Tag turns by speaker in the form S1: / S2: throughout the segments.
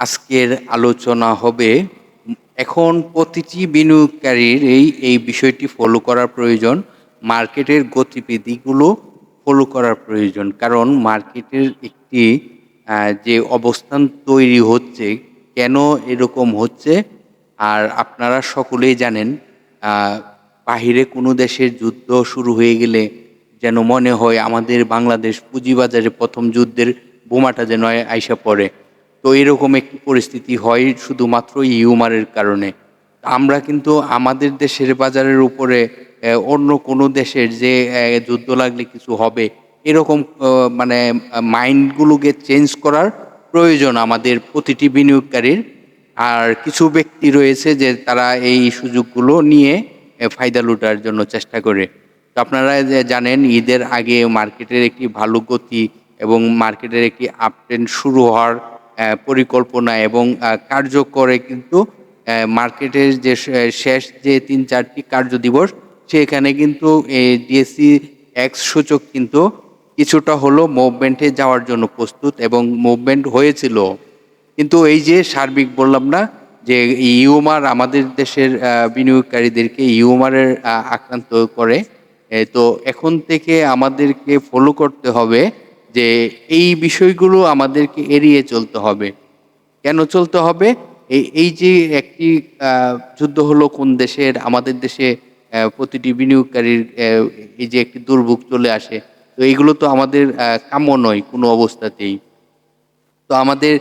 S1: আজকের আলোচনা হবে এখন প্রতিটি বিনিয়োগকারীর এই এই বিষয়টি ফলো করার প্রয়োজন, মার্কেটের গতিবিধিগুলো ফলো করার প্রয়োজন। কারণ মার্কেটের একটি যে অবস্থান তৈরি হচ্ছে, কেন এরকম হচ্ছে, আর আপনারা সকলেই জানেন বাহিরে কোনো দেশের যুদ্ধ শুরু হয়ে গেলে যেন মনে হয় আমাদের বাংলাদেশ পুঁজিবাজারে প্রথম যুদ্ধের বোমাটা যেন আইসা পড়ে। তো এরকম একটি পরিস্থিতি হয় শুধুমাত্র ইউমারের কারণে। আমরা কিন্তু আমাদের দেশের বাজারের উপরে অন্য কোনো দেশের যে যুদ্ধ লাগলে কিছু হবে, এরকম মানে মাইন্ডগুলোকে চেঞ্জ করার প্রয়োজন আমাদের প্রতিটি বিনিয়োগকারীর। আর কিছু ব্যক্তি রয়েছে যে তারা এই সুযোগগুলো নিয়ে ফায়দা লুটার জন্য চেষ্টা করে। তো আপনারা জানেন, ঈদের আগে মার্কেটের একটি ভালো গতি এবং মার্কেটের একটি আপট্রেন্ড শুরু হওয়ার পরিকল্পনা এবং কার্যকরে কিন্তু মার্কেটের যে শেষ যে তিন চারটি কার্য দিবস সেখানে কিন্তু ডিএসসি এক্স সূচক কিন্তু কিছুটা হলো মুভমেন্টে যাওয়ার জন্য প্রস্তুত এবং মুভমেন্ট হয়েছিল। কিন্তু এই যে সার্বিক বললাম না, যে ইউমার আমাদের দেশের বিনিয়োগকারীদেরকে ইউমারের আক্রান্ত করে তো এখন থেকে আমাদেরকে ফলো করতে হবে যে এই বিষয়গুলো আমাদেরকে এড়িয়ে চলতে হবে। কেন চলতে হবে? এই এই যে একটি যুদ্ধ হলো কোন দেশের, আমাদের দেশে প্রতিটি বিনিয়োগকারীর এই যে একটি দুর্ভোগ চলে আসে, তো এইগুলো তো আমাদের কাম্য নয় কোনো অবস্থাতেই। তো আমাদের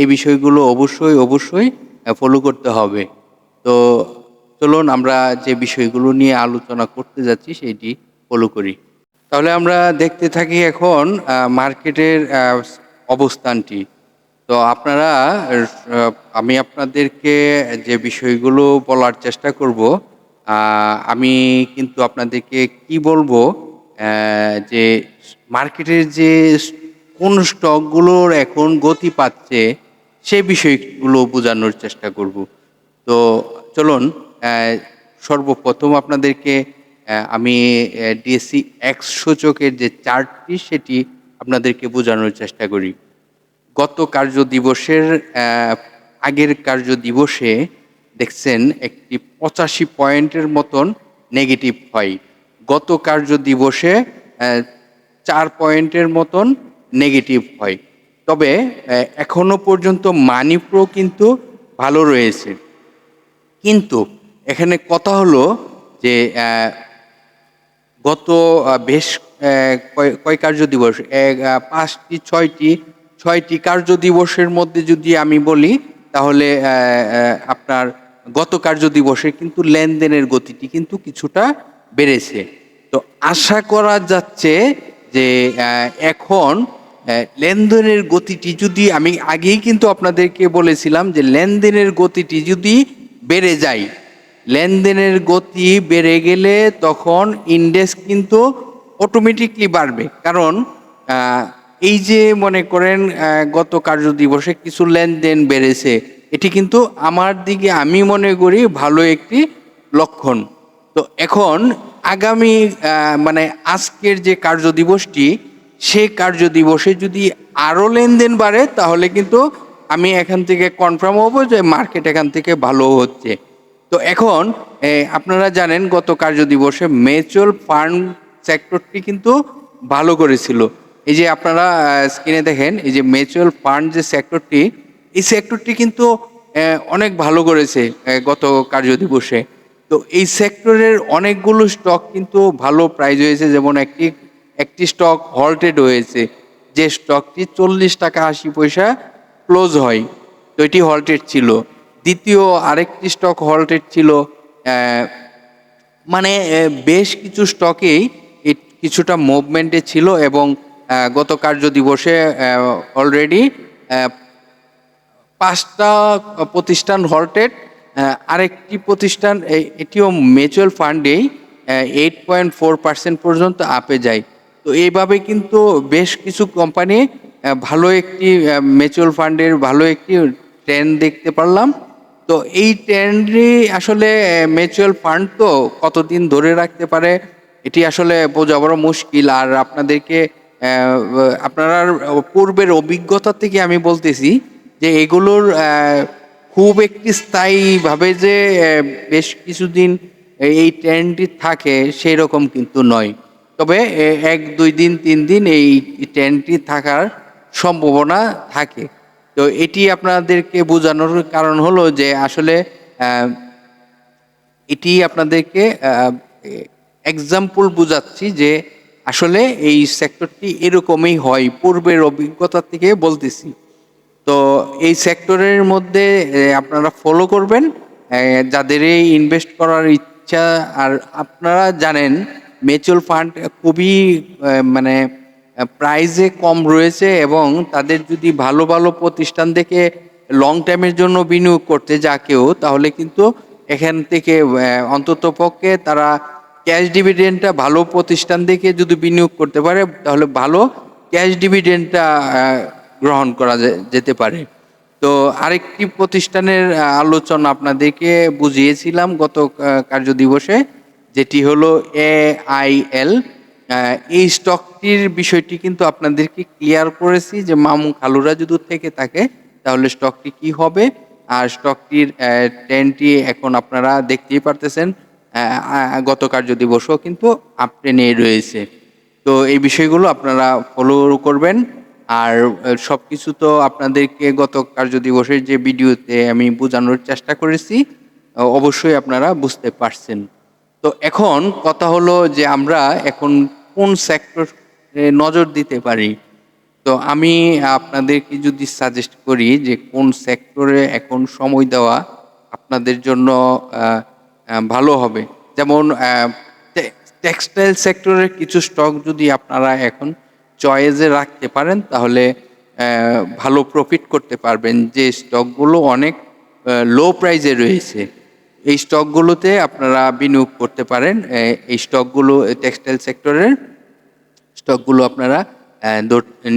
S1: এই বিষয়গুলো অবশ্যই অবশ্যই ফলো করতে হবে। তো চলুন আমরা যে বিষয়গুলো নিয়ে আলোচনা করতে যাচ্ছি, সেটি ফলো করি। তাহলে আমরা দেখতে থাকি এখন মার্কেটের অবস্থানটি। তো আপনারা আমি আপনাদেরকে যে বিষয়গুলো বলার চেষ্টা করব আমি কিন্তু আপনাদেরকে কি বলব যে মার্কেটের যে কোন স্টকগুলোর এখন গতি পাচ্ছে, সে বিষয়গুলো বোঝানোর চেষ্টা করব। তো চলুন সর্বপ্রথম আপনাদেরকে আমি ডিএসসি এক্স সূচকের যে চার্টটি সেটি আপনাদেরকে বোঝানোর চেষ্টা করি। গত কার্য দিবসের আগের কার্য দিবসে দেখছেন একটি পঁচাশি পয়েন্টের মতন নেগেটিভ হয়। গত কার্য দিবসে চার পয়েন্টের মতন নেগেটিভ হয়। তবে এখনও পর্যন্ত মানি প্রো কিন্তু ভালো রয়েছে। কিন্তু এখানে কথা হলো যে গত বেশ কয়- কয় কার্য দিবস? এক পাঁচটি, ছয়টি ছয়টি কার্য দিবসের মধ্যে যদি আমি বলি, তাহলে আপনার গত কার্য দিবসে কিন্তু লেনদেনের গতিটি কিন্তু কিছুটা বেড়েছে। তো আশা করা যাচ্ছে যে এখন লেনদেনের গতিটি যদি আমি আগেই কিন্তু আপনাদেরকে বলেছিলাম যে, লেনদেনের গতিটি যদি বেড়ে যায় লেনদেনের গতি বেড়ে গেলে তখন ইন্ডেক্স কিন্তু অটোমেটিকলি বাড়বে। কারণ এই যে মনে করেন গত কার্য দিবসে কিছু লেনদেন বেড়েছে, এটি কিন্তু আমার দিকে আমি মনে করি ভালো একটি লক্ষণ। তো এখন আগামী মানে আজকের যে কার্য দিবসটি সে কার্য দিবসে যদি আরও লেনদেন বাড়ে, তাহলে কিন্তু আমি এখান থেকে কনফার্ম হব যে মার্কেট এখান থেকে ভালো হচ্ছে। তো এখন আপনারা জানেন গত কার্য দিবসে মিউচুয়াল ফান্ড সেক্টরটি কিন্তু ভালো করেছিল। এই যে আপনারা স্ক্রিনে দেখেন, এই যে মিউচুয়াল ফান্ড যে সেক্টরটি, এই সেক্টরটি কিন্তু অনেক ভালো করেছে গত কার্য দিবসে তো এই সেক্টরের অনেকগুলো স্টক কিন্তু ভালো প্রাইজ হয়েছে, যেমন একটি একটি স্টক হল্টেড হয়েছে, যে স্টকটি চল্লিশ টাকা আশি পয়সা ক্লোজ হয়। তো এটি হল্টেড ছিল। দ্বিতীয় আরেকটি স্টক হল্টেড ছিল মানে বেশ কিছু স্টকেই কিছুটা মুভমেন্টে ছিল এবং গত কার্য দিবসে অলরেডি পাঁচটা প্রতিষ্ঠান হল্টেড আরেকটি প্রতিষ্ঠান এটিও মিউচুয়াল ফান্ডেই এইট পয়েন্ট ফোর পার্সেন্ট পর্যন্ত আপে যায়। তো এইভাবে কিন্তু বেশ কিছু কোম্পানি ভালো একটি মিউচুয়াল ফান্ডের ভালো একটি ট্রেন্ড দেখতে পারলাম। তো এই ট্রেন্ডই আসলে মিউচুয়াল ফান্ড তো কতদিন ধরে রাখতে পারে, এটি আসলে বোঝা বড় মুশকিল। আর আপনাদেরকে আপনার পূর্বের অভিজ্ঞতা থেকে আমি বলতেছি যে এগুলোর খুব একটি স্থায়ীভাবে যে বেশ কিছুদিন এই ট্রেন্ডটি থাকে সেই রকম কিন্তু নয়। তবে এক, দুই দিন, তিন দিন এই ট্রেন্ডটি থাকার সম্ভাবনা থাকে। তো এটি আপনাদেরকে বোঝানোর কারণ হলো যে আসলে এটি আপনাদেরকে এক্সাম্পল বোঝাচ্ছি যে আসলে এই সেক্টরটি এরকমই হয়, পূর্বের অভিজ্ঞতা থেকে বলতেছি। তো এই সেক্টরের মধ্যে আপনারা ফলো করবেন যাদের এই ইনভেস্ট করার ইচ্ছা, আর আপনারা জানেন মিউচুয়াল ফান্ড খুবই মানে প্রাইজে কম রয়েছে এবং তাদের যদি ভালো ভালো প্রতিষ্ঠান থেকে লং টাইমের জন্য বিনিয়োগ করতে যা কেউ, তাহলে কিন্তু এখান থেকে অন্তত পক্ষে তারা ক্যাশ ডিভিডেন্ডটা ভালো প্রতিষ্ঠান থেকে যদি বিনিয়োগ করতে পারে, তাহলে ভালো ক্যাশ ডিভিডেন্ডটা গ্রহণ করা যেতে পারে। তো আরেকটি প্রতিষ্ঠানের আলোচনা আপনাদেরকে বুঝিয়েছিলাম গত কার্য দিবসে যেটি হলো এ আই এল এই স্টকটির বিষয়টি কিন্তু আপনাদেরকে ক্লিয়ার করেছি যে মামু খালুরা যদি থেকে থাকে, তাহলে স্টকটি কি হবে? আর স্টকটির ট্রেনটি এখন আপনারা দেখতেই পারতেছেন। গত কার্য দিবসও কিন্তু আপটে নিয়ে রয়েছে। তো এই বিষয়গুলো আপনারা ফলো করবেন। আর সব কিছু তো আপনাদেরকে গত কার্য দিবসের যে ভিডিওতে আমি বোঝানোর চেষ্টা করেছি অবশ্যই আপনারা বুঝতে পারছেন। তো এখন কথা হলো যে আমরা এখন কোন সেক্টর নজর দিতে পারি? তো আমি আপনাদেরকে যদি সাজেস্ট করি যে কোন সেক্টরে এখন সময় দেওয়া আপনাদের জন্য ভালো হবে। যেমন টেক্সটাইল সেক্টরের কিছু স্টক যদি আপনারা এখন চয়েসে রাখতে পারেন, তাহলে ভালো প্রফিট করতে পারবেন। যে স্টকগুলো অনেক লো প্রাইজে রয়েছে। এই স্টকগুলোতে আপনারা বিনিয়োগ করতে পারেন। এই স্টকগুলো টেক্সটাইল সেক্টরের স্টকগুলো আপনারা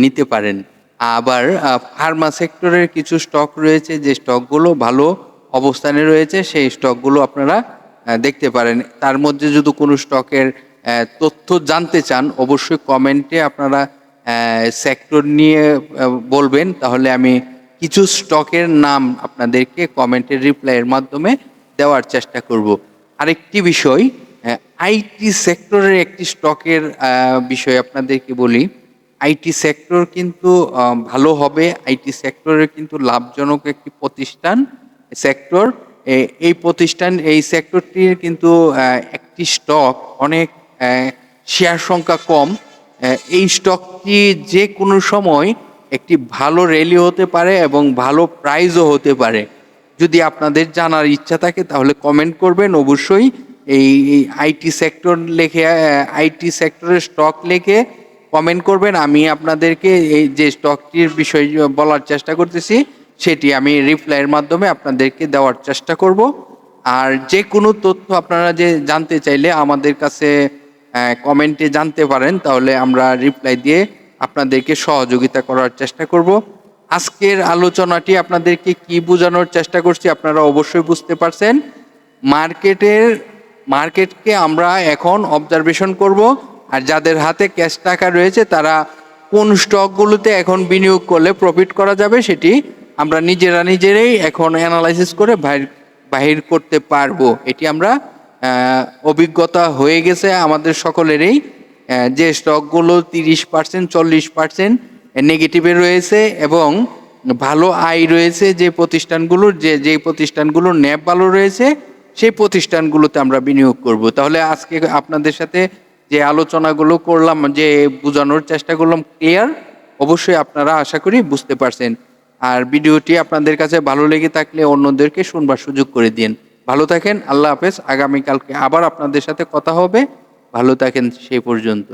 S1: নিতে পারেন। আবার ফার্মা সেক্টরের কিছু স্টক রয়েছে, যে স্টকগুলো ভালো অবস্থানে রয়েছে, সেই স্টকগুলো আপনারা দেখতে পারেন। তার মধ্যে যদি কোনো স্টকের তথ্য জানতে চান, অবশ্যই কমেন্টে আপনারা সেক্টর নিয়ে বলবেন। তাহলে আমি কিছু স্টকের নাম আপনাদেরকে কমেন্টের রিপ্লাইয়ের মাধ্যমে দেওয়ার চেষ্টা করব। আরেকটি বিষয় আইটি সেক্টরের একটি স্টকের বিষয় আপনাদেরকে বলি। আইটি সেক্টর কিন্তু ভালো হবে। আইটি সেক্টরের কিন্তু লাভজনক একটি প্রতিষ্ঠান, সেক্টর। এই প্রতিষ্ঠান, এই সেক্টরটির কিন্তু একটি স্টক অনেক শেয়ার সংখ্যা কম। এই স্টকটি যে কোনো সময় একটি ভালো র্যালি হতে পারে এবং ভালো প্রাইজও হতে পারে। যদি আপনাদের জানার ইচ্ছা থাকে, তাহলে কমেন্ট করবেন। অবশ্যই এই আইটি সেক্টর লেখে আইটি সেক্টরের স্টক লেখে কমেন্ট করবেন। আমি আপনাদেরকে এই যে স্টকটির বিষয় বলার চেষ্টা করতেছি, সেটি আমি রিপ্লাইয়ের মাধ্যমে আপনাদেরকে দেওয়ার চেষ্টা করব। আর যে কোনো তথ্য আপনারা যে জানতে চাইলে আমাদের কাছে কমেন্টে জানতে পারেন, তাহলে আমরা রিপ্লাই দিয়ে আপনাদেরকে সহযোগিতা করার চেষ্টা করব। আজকের আলোচনাটি আপনাদেরকে কি বোঝানোর চেষ্টা করছি আপনারা অবশ্যই বুঝতে পারছেন। মার্কেটের, মার্কেটকে আমরা এখন অবজারভেশন করব আর যাদের হাতে ক্যাশ টাকা রয়েছে তারা কোন স্টকগুলোতে এখন বিনিয়োগ করলে প্রফিট করা যাবে সেটি আমরা নিজেরা নিজেরাই এখন অ্যানালাইসিস করে বাহির বাহির করতে পারব। এটি আমরা অভিজ্ঞতা হয়ে গেছে আমাদের সকলেরই। যে স্টকগুলো তিরিশ পার্সেন্ট চল্লিশ পার্সেন্ট নেগেটিভে রয়েছে এবং ভালো আয় রয়েছে যে প্রতিষ্ঠানগুলোর যে যে প্রতিষ্ঠানগুলোর ন্যাপ ভালো রয়েছে, সেই প্রতিষ্ঠানগুলোতে আমরা বিনিয়োগ করব। তাহলে আজকে আপনাদের সাথে যে আলোচনাগুলো করলাম, যে বোঝানোর চেষ্টা করলাম ক্লিয়ার অবশ্যই আপনারা আশা করি বুঝতে পারছেন। আর ভিডিওটি আপনাদের কাছে ভালো লেগে থাকলে অন্যদেরকে শুনবার সুযোগ করে দিন। ভালো থাকেন, আল্লাহ হাফেজ। আগামীকালকে আবার আপনাদের সাথে কথা হবে। ভালো থাকেন সেই পর্যন্ত।